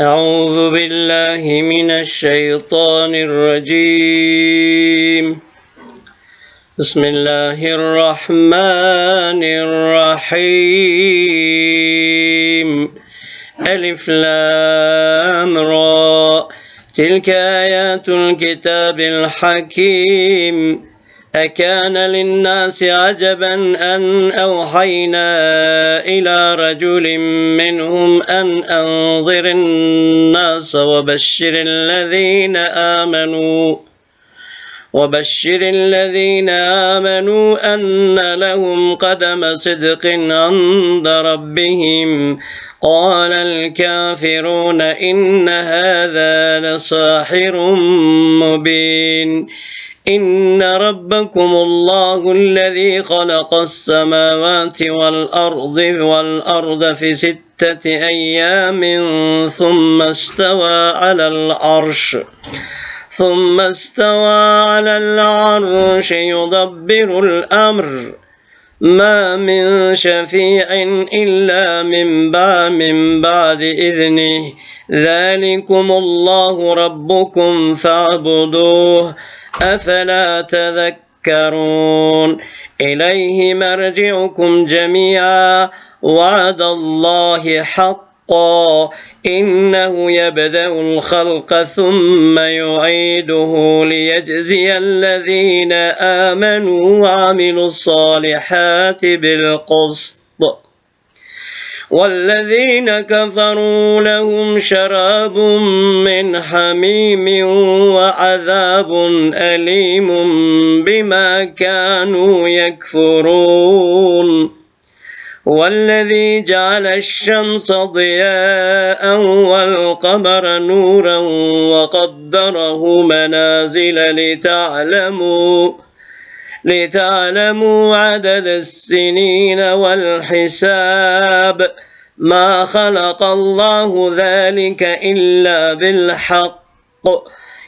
أعوذ بالله من الشيطان الرجيم. بسم الله الرحمن الرحيم. ألف لام را. تلك آيات الكتاب الحكيم. أكان للناس عجبا أن أوحينا إلى رجل منهم أن أنظر الناس وبشر الذين آمنوا وبشر الذين آمنوا أن لهم قدم صدق عند ربهم. قال الكافرون إن هذا لساحر مبين. إن ربكم الله الذي خلق السماوات والأرض والأرض في ستة أيام ثم استوى على العرش ثم استوى على العرش يدبر الأمر ما من شفيع إلا من بعد من بعد إذنه ذلكم الله ربكم فاعبدوه أفلا تذكرون؟ إليه مرجعكم جميعا. وعد الله حقا. إنه يبدأ الخلق ثم يعيده ليجزي الذين آمنوا وعملوا الصالحات بالقسط. والذين كفروا لهم شراب من حميم وعذاب أليم بما كانوا يكفرون. والذي جعل الشمس ضياء والقمر نورا وقدره منازل لتعلموا لتعلموا عدد السنين والحساب ما خلق الله ذلك إلا بالحق.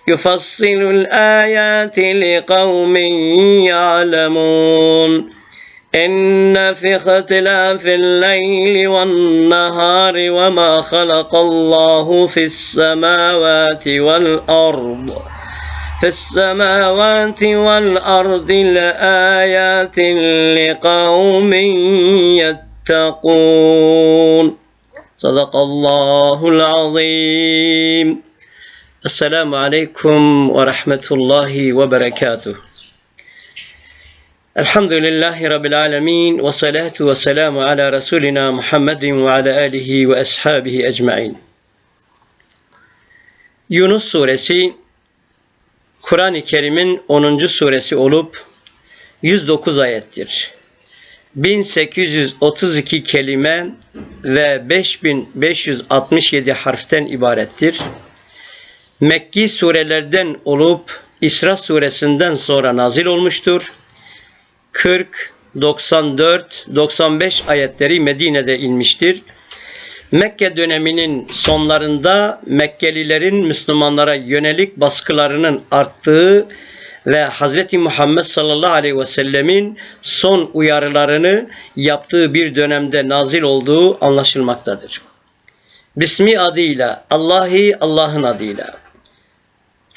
يفصل الآيات لقوم يعلمون. إن في اختلاف الليل والنهار وما خلق الله في السماوات والأرض. في السماوات والأرض لآيات لقوم يتقون. صدق الله العظيم. السلام عليكم ورحمة الله وبركاته. الحمد لله رب العالمين والصلاة والسلام على رسولنا محمد وعلى آله وأصحابه أجمعين. Yunus suresi Kur'an-ı Kerim'in 10. suresi olup 109 ayettir. 1832 kelime ve 5567 harften ibarettir. Mekki surelerden olup İsra suresinden sonra nazil olmuştur. 40, 94, 95 ayetleri Medine'de inmiştir. Mekke döneminin sonlarında Mekkelilerin Müslümanlara yönelik baskılarının arttığı ve Hz. Muhammed sallallahu aleyhi ve sellemin son uyarılarını yaptığı bir dönemde nazil olduğu anlaşılmaktadır. Bismi adıyla, Allahi Allah'ın adıyla.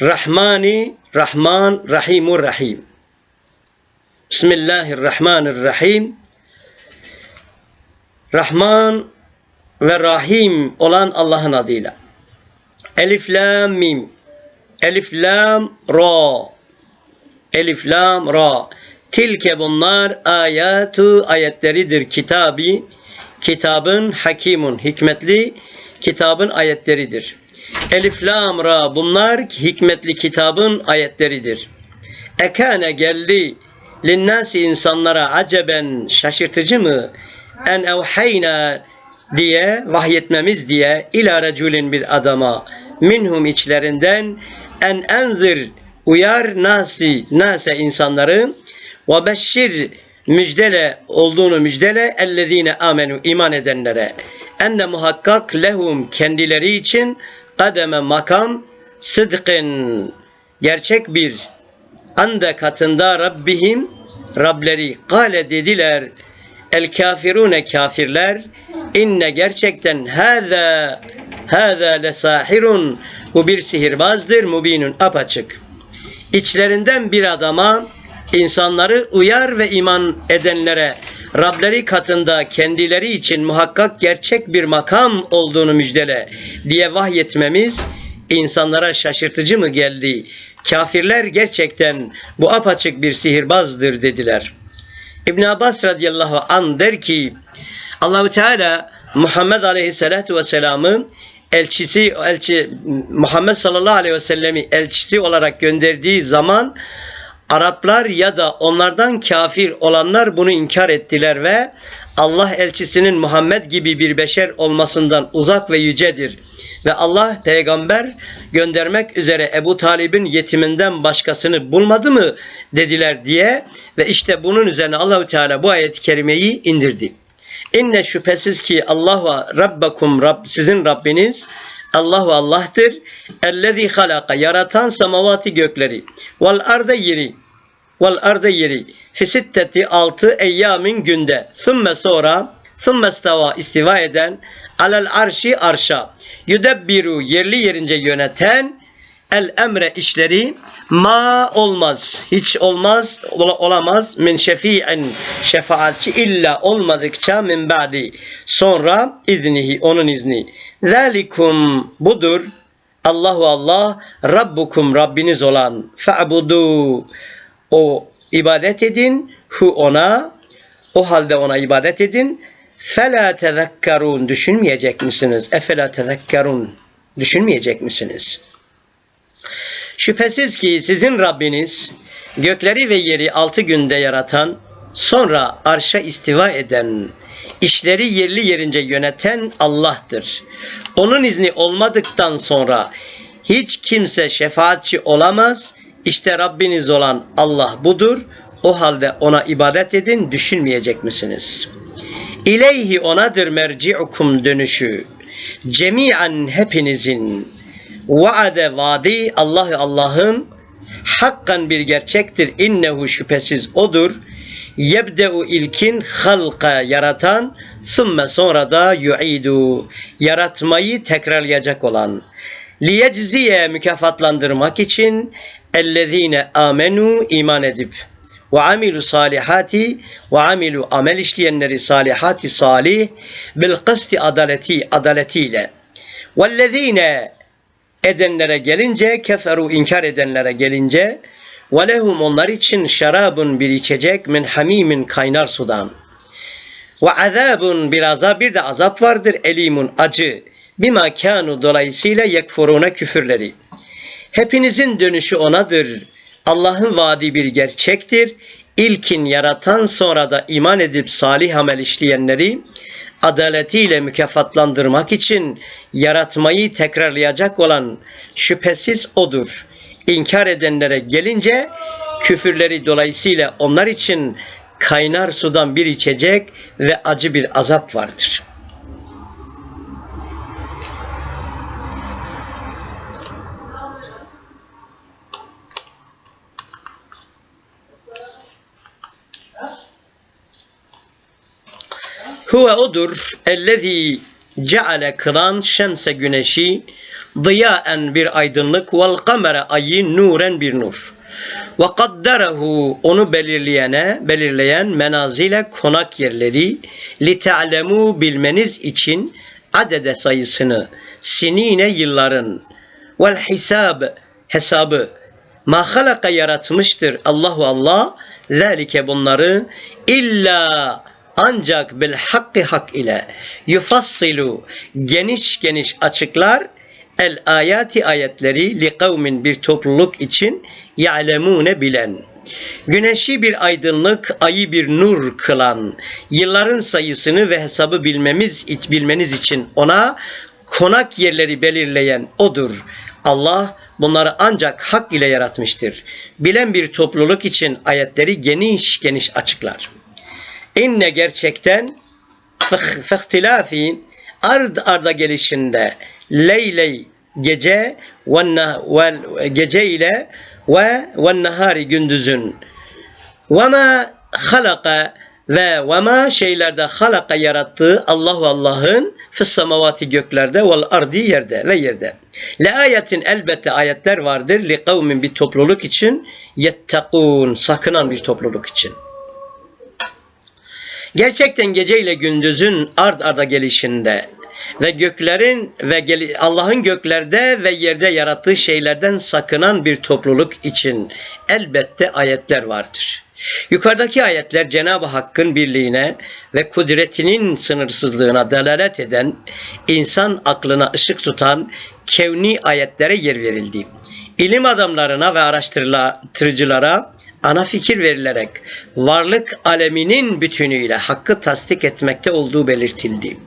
Rahmani, Rahman, Rahimur Rahim. Bismillahirrahmanirrahim. Rahman ve Rahim olan Allah'ın adıyla. Elif Lam Mim. Elif Lam Ra. Elif Lam Ra. Tilke bunlar ayatu ayetleridir kitabi. Kitabın hakimun hikmetli kitabın ayetleridir. Elif Lam Ra bunlar hikmetli kitabın ayetleridir. Ekane geldi linnasi insanlara aceben şaşırtıcı mı? En evhayna diye vahyetmemiz diye ila reculin bir adama minhum içlerinden en enzir uyar nasi nase insanları ve beşşir müjdele olduğunu müjdele ellezine amenu iman edenlere. Enne muhakkak lehum kendileri için kademe makam sıdkın gerçek bir anda katında Rabbihim Rableri. Kale dediler el kafirune kafirler inne gerçekten hâzâ Hâzâ lesâhirun. Bu bir sihirbazdır, mubinun apaçık. İçlerinden bir adama insanları uyar ve iman edenlere Rableri katında kendileri için muhakkak gerçek bir makam olduğunu müjdele diye vahyetmemiz insanlara şaşırtıcı mı geldi? Kafirler gerçekten bu apaçık bir sihirbazdır dediler. İbn Abbas radıyallahu an der ki Allahu Teala Muhammed Aleyhisselatü Vesselam'ı elçisi elçi Muhammed sallallahu aleyhi ve sellemi elçisi olarak gönderdiği zaman Araplar ya da onlardan kafir olanlar bunu inkar ettiler ve Allah elçisinin Muhammed gibi bir beşer olmasından uzak ve yücedir. Ve Allah peygamber göndermek üzere Ebu Talib'in yetiminden başkasını bulmadı mı dediler diye ve işte bunun üzerine Allahü Teala bu ayet-i kerimeyi indirdi. İnne şüphesiz ki Allah ve Rabbakum Rab, sizin Rabbiniz Allahu Allah'tır. Ellezî halaka yaratan semavati gökleri. Vel arda yeri vel arda yeri. Fi altı eyyamin günde. Sümme sonra sümme stava istiva eden alel arşi arşa. Yudebbiru yerli yerince yöneten el emre işleri ma olmaz hiç olmaz olamaz. Min şefi'in şefaatçi illa olmadıkça min ba'di. Sonra iznihi onun izni. Zalikum budur. Allahu Allah Rabbukum Rabbiniz olan. Fa'budu. O ibadet edin. Hu ona o halde ona ibadet edin. Fela tezekkerun. Düşünmeyecek misiniz? Efela tezekkerun. Düşünmeyecek misiniz? Şüphesiz ki sizin Rabbiniz gökleri ve yeri altı günde yaratan, sonra arşa istiva eden, işleri yerli yerince yöneten Allah'tır. Onun izni olmadıktan sonra hiç kimse şefaatçi olamaz. İşte Rabbiniz olan Allah budur. O halde ona ibadet edin, düşünmeyecek misiniz? İleyhi onadır merci'ukum dönüşü. Cemi'an hepinizin vaade vadi Allah Allah'ın hakkan bir gerçektir. İnnehu şüphesiz odur. Yebde'u ilkin halka yaratan sümme sonra da yu'idu yaratmayı tekrarlayacak olan. Liyecziye mükafatlandırmak için ellezine amenu iman edip ve amilu salihati ve amilu amel işleyenleri salihati salih bil kısti adaleti adaletiyle. Vellezine edenlere gelince, keferu inkar edenlere gelince ve lehum onlar için şarabun bir içecek min hamimin kaynar sudan. Ve azabun bir azap bir de azap vardır elimun acı. Bima kanu dolayısıyla yekfuruna küfürleri. Hepinizin dönüşü onadır. Allah'ın vaadi bir gerçektir. İlkin yaratan sonra da iman edip salih amel işleyenleri adaletiyle mükafatlandırmak için yaratmayı tekrarlayacak olan şüphesiz odur. İnkar edenlere gelince küfürleri dolayısıyla onlar için kaynar sudan bir içecek ve acı bir azap vardır.'' Huve odur. Ellezî ceale kılan şemse güneşi dıyaen bir aydınlık vel kamere ayı nuren bir nur. Ve kadderehu onu belirleyene, belirleyen menazile konak yerleri li te'lemu bilmeniz için adede sayısını sinine yılların. Vel hisab hesabı ma halaka yaratmıştır Allahu Allah. Zalike bunları illa ancak bil hakkı hak ile yufassilu geniş geniş açıklar el ayati ayetleri li kavmin bir topluluk için ya'lemune bilen. Güneşi bir aydınlık, ayı bir nur kılan, yılların sayısını ve hesabı bilmemiz bilmeniz için ona konak yerleri belirleyen odur. Allah bunları ancak hak ile yaratmıştır. Bilen bir topluluk için ayetleri geniş geniş açıklar. İnne gerçekten fıhtilafi ard arda gelişinde leyley gece ve gece ile ve ve nahari gündüzün ve ma halaka ve ve ma şeylerde halaka yarattığı Allahu Allah'ın fis semavati göklerde vel ardi yerde ve yerde. Le ayetin elbette ayetler vardır li kavmin bir topluluk için yettekun sakınan bir topluluk için. Gerçekten gece ile gündüzün ard arda gelişinde ve göklerin ve Allah'ın göklerde ve yerde yarattığı şeylerden sakınan bir topluluk için elbette ayetler vardır. Yukarıdaki ayetler Cenab-ı Hakk'ın birliğine ve kudretinin sınırsızlığına delalet eden, insan aklına ışık tutan kevni ayetlere yer verildi. İlim adamlarına ve araştırıcılara ana fikir verilerek varlık aleminin bütünüyle hakkı tasdik etmekte olduğu belirtildi.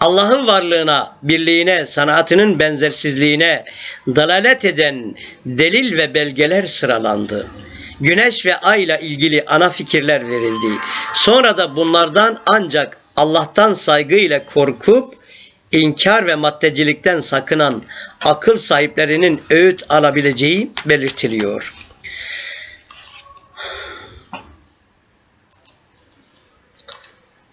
Allah'ın varlığına, birliğine, sanatının benzersizliğine dalalet eden delil ve belgeler sıralandı. Güneş ve ay ile ilgili ana fikirler verildi. Sonra da bunlardan ancak Allah'tan saygıyla korkup inkar ve maddecilikten sakınan akıl sahiplerinin öğüt alabileceği belirtiliyor.